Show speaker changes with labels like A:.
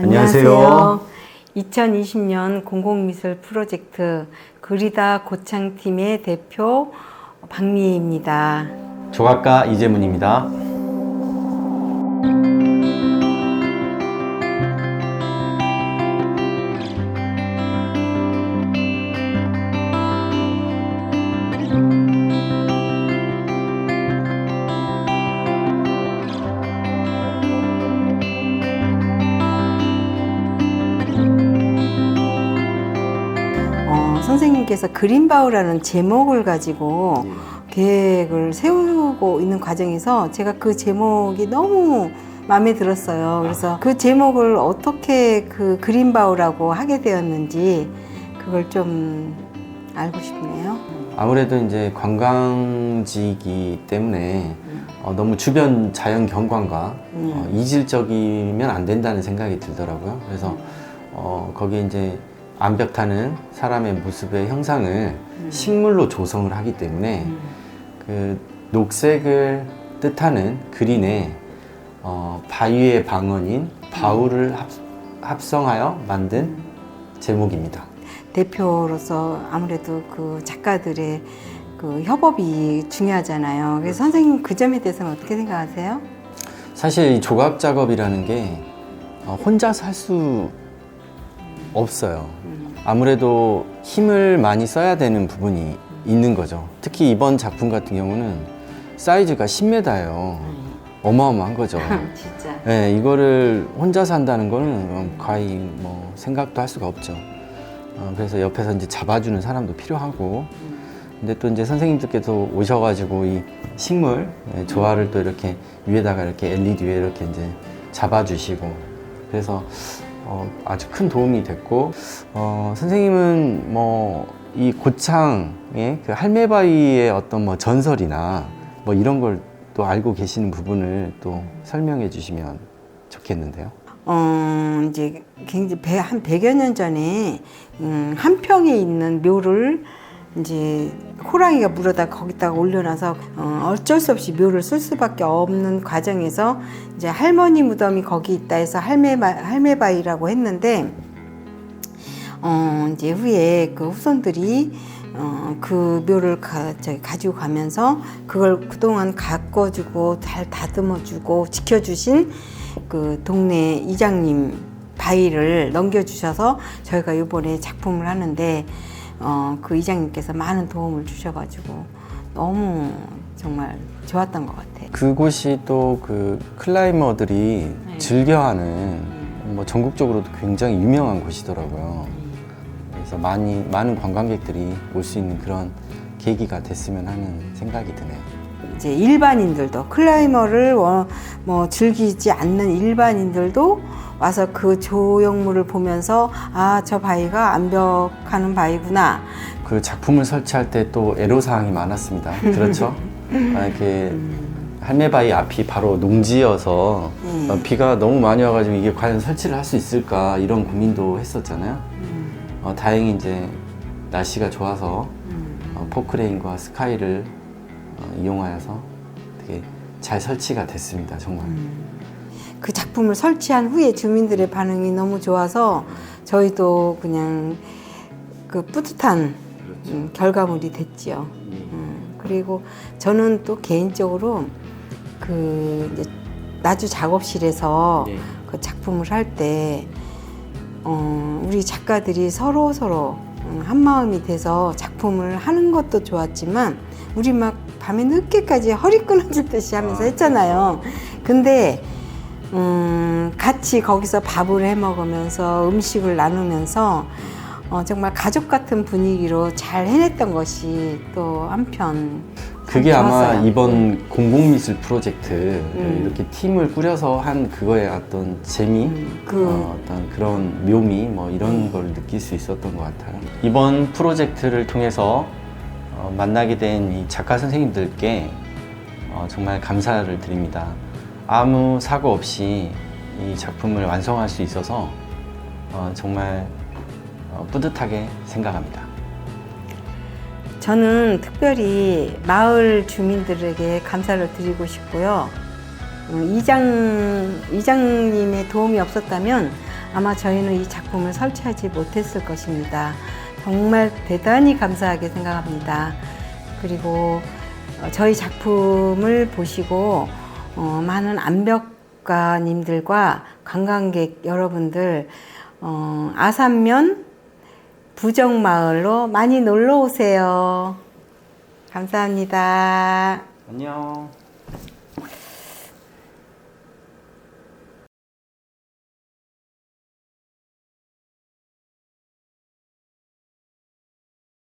A: 안녕하세요.
B: 2020년 공공미술 프로젝트 그리다 고창팀의 대표 박미희입니다.
A: 조각가 이재문입니다.
B: 선생님께서 그린바우라는 제목을 가지고 계획을 세우고 있는 과정에서 제가 그 제목이 너무 마음에 들었어요. 그래서 그 제목을 어떻게 그 그린바우라고 하게 되었는지 그걸 좀 알고 싶네요.
A: 아무래도 이제 관광지이기 때문에 어, 너무 주변 자연 경관과
B: 음.
A: 어, 이질적이면 안 된다는 생각이 들더라고요. 그래서 어, 거기에 이제 암벽타는 사람의 모습의 형상을 식물로 조성을 하기 때문에
B: 음.
A: 그 녹색을 뜻하는 그린에 어, 바위의 방언인 바우를 합, 합성하여 만든 제목입니다.
B: 대표로서 아무래도 그 작가들의 그 협업이 중요하잖아요. 그래서 선생님 그 점에 대해서는 어떻게 생각하세요?
A: 사실 이 조각 작업이라는 게 어, 혼자서 할 수 없어요. 아무래도 힘을 많이 써야 되는 부분이 있는 거죠. 특히 이번 작품 같은 경우는 사이즈가 10m예요. 어마어마한 거죠.
B: 진짜.
A: 네, 이거를 혼자서 한다는 거는 거의 뭐 생각도 할 수가 없죠. 어, 그래서 옆에서 이제 잡아주는 사람도 필요하고, 근데 또 이제 선생님들께서 오셔가지고 이 식물 예, 조화를 또 이렇게 위에다가 이렇게 LED 위에 이렇게 이제 잡아주시고, 그래서 어, 아주 큰 도움이 됐고, 어, 선생님은 뭐 이 고창의 그 할매바위의 어떤 뭐 전설이나 뭐 이런 걸 또 알고 계시는 부분을 또 설명해 주시면 좋겠는데요.
B: 어, 이제 굉장히 배- 한 100여 년 전에 음, 한평에 있는 묘를 이제 호랑이가 물어다 거기다가 올려놔서 어, 어쩔 수 없이 묘를 쓸 수밖에 없는 과정에서 이제 할머니 무덤이 거기 있다 해서 할매바, 할매바위라고 했는데 어, 이제 후에 그 후손들이 어, 그 묘를 가, 저기 가지고 가면서 그걸 그동안 가꿔주고 잘 다듬어주고 지켜주신 그 동네 이장님 바위를 넘겨주셔서 저희가 이번에 작품을 하는데 어, 그 이장님께서 많은 도움을 주셔가지고 너무 정말 좋았던 것 같아요.
A: 그곳이 또 그 클라이머들이
B: 네.
A: 즐겨하는 뭐 전국적으로도 굉장히 유명한 곳이더라고요. 그래서 많이 많은 관광객들이 올 수 있는 그런 계기가 됐으면 하는 생각이 드네요.
B: 이제 일반인들도 클라이머를 워- 뭐 즐기지 않는 일반인들도 와서 그 조형물을 보면서 아 저 바위가 암벽하는 바위구나
A: 그 작품을 설치할 때 또 애로 사항이 많았습니다. 그렇죠? 아, 이렇게 할매바위 앞이 바로 농지여서
B: 음.
A: 어, 비가 너무 많이 와가지고 이게 과연 설치를 할 수 있을까 이런 고민도 했었잖아요. 어, 다행히 이제 날씨가 좋아서 어, 포크레인과 스카이를 어, 이용하여서 되게 잘 설치가 됐습니다. 정말.
B: 그 작품을 설치한 후에 주민들의 반응이 너무 좋아서 저희도 그냥 그 뿌듯한 음, 결과물이 됐지요. 음, 그리고 저는 또 개인적으로 그 이제 나주 작업실에서
A: 네.
B: 그 작품을 할 때 어, 우리 작가들이 서로 서로 음, 한 마음이 돼서 작품을 하는 것도 좋았지만 우리 막 밤에 늦게까지 허리 끊어질 듯이 하면서 했잖아요. 근데 음, 같이 거기서 밥을 해 먹으면서 음식을 나누면서 어, 정말 가족 같은 분위기로 잘 해냈던 것이 또 한편
A: 그게
B: 참
A: 아마
B: 좋았어요.
A: 이번 공공미술 프로젝트를
B: 음.
A: 이렇게 팀을 꾸려서 한 그거의 어떤 재미,
B: 음, 그-
A: 어, 어떤 그런 묘미 뭐 이런 걸 느낄 수 있었던 것 같아요. 이번 프로젝트를 통해서 어, 만나게 된 이 작가 선생님들께 어, 정말 감사를 드립니다. 아무 사고 없이 이 작품을 완성할 수 있어서 어, 정말 어, 뿌듯하게 생각합니다.
B: 저는 특별히 마을 주민들에게 감사를 드리고 싶고요. 어, 이장, 이장님의 도움이 없었다면 아마 저희는 이 작품을 설치하지 못했을 것입니다. 정말 대단히 감사하게 생각합니다. 그리고 어, 저희 작품을 보시고 어, 많은 암벽가님들과 관광객 여러분들 어, 아산면 부정마을로 많이 놀러 오세요. 감사합니다.
A: 안녕.